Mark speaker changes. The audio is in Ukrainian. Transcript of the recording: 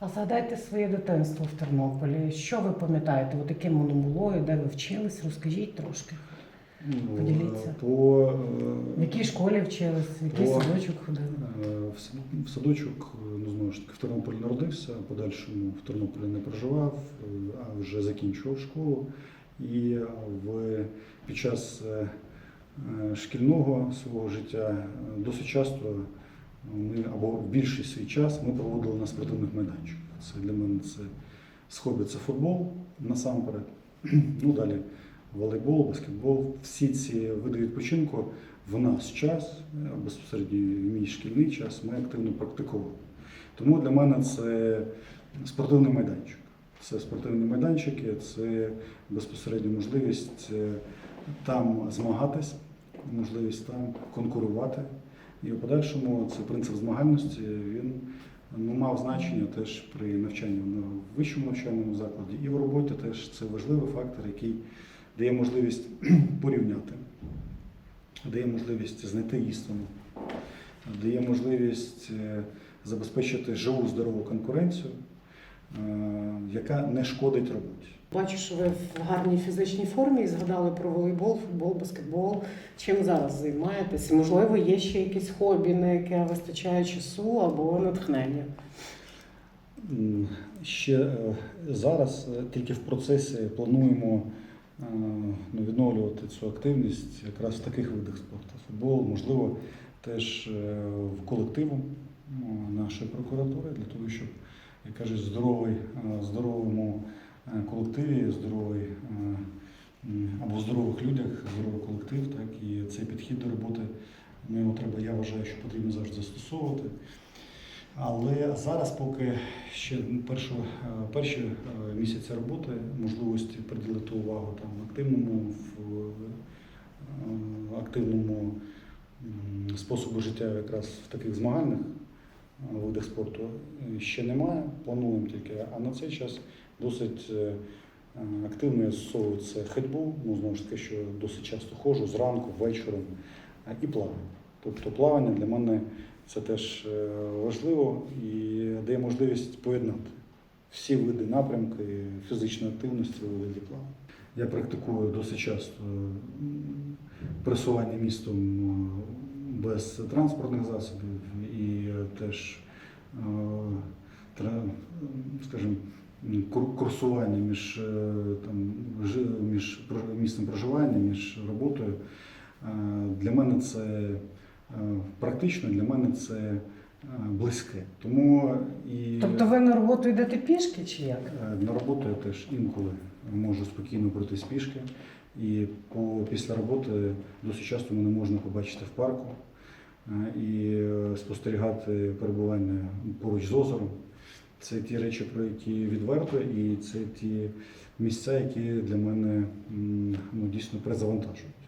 Speaker 1: А згадайте своє дитинство в Тернополі. Що ви пам'ятаєте? От яким воно було і де ви вчились? Розкажіть трошки.
Speaker 2: Ну,
Speaker 1: Поділіться.
Speaker 2: е, То е,
Speaker 1: В якій школі вчились, в який
Speaker 2: О.
Speaker 1: садочок ходили?
Speaker 2: е, в садочок, ну знову ж таки, в Тернополі народився, в подальшому в Тернополі не проживав, а вже закінчував школу. І в, під час шкільного свого життя досить часто ми або в більший свій час ми проводили на спортивних майданчиках. Це для мене це з хобі це футбол насамперед. Ну далі волейбол, баскетбол. Всі ці види відпочинку в наш час, е, безпосередньо мій шкільний час, ми активно практикували. Тому для мене це спортивний майданчик. Це спортивні майданчики, це безпосередньо можливість е, там змагатись, можливість там конкурувати. І в подальшому цей принцип змагальності він ну, мав значення теж при навчанні на вищому навчальному закладі і в роботі теж це важливий фактор, який дає можливість порівняти, дає можливість знайти істину, дає можливість е, забезпечити живу здорову конкуренцію, е, яка не шкодить роботі.
Speaker 1: Бачу, що ви в гарній фізичній формі і згадали про волейбол, футбол, баскетбол. Чим зараз займаєтесь? Можливо, є ще якесь хобі, на яке вистачає часу або натхнення?
Speaker 2: Ще е, зараз е, тільки в процесі плануємо е, ну, відновлювати цю активність якраз в таких видах спорту. Футбол, можливо, теж в колективу нашої прокуратури для того, щоб, як кажуть, здоровий, здоровому колективі, здоровий е, або здорових людях, здоровий колектив, так і цей підхід до роботи. Ну, його треба, я вважаю, що потрібно завжди застосовувати. Але зараз, поки ще першу, е, перші е, місяці роботи, можливості приділити увагу там активному в активному способу життя якраз в таких змагальних е, спорту е, ще немає. Плануємо тільки. А на цей час досить е, е, активно я застосовую це ходьбу, ну знову ж таки, що досить часто ходжу зранку, вечором і плавання. Тобто плавання для мене це теж важливо і дає можливість поєднати всі види напрямки фізичної активності у виді плавання. Я практикую досить часто м, пересування містом без транспортних засобів і теж, скажімо, курсування між, е, там, між місцем проживання, між роботою. Е, Для мене це е, практично, для мене це е, близьке. Тому і
Speaker 1: Тобто ви на роботу йдете пішки чи як?
Speaker 2: е, на роботу я теж інколи можу спокійно пройти пішки. І по, після роботи досить часто мене можна побачити в парку е, і е, спостерігати перебування поруч з озером. Це ті речі, про які відверто, і це ті місця, які для мене ну, дійсно призавантажують.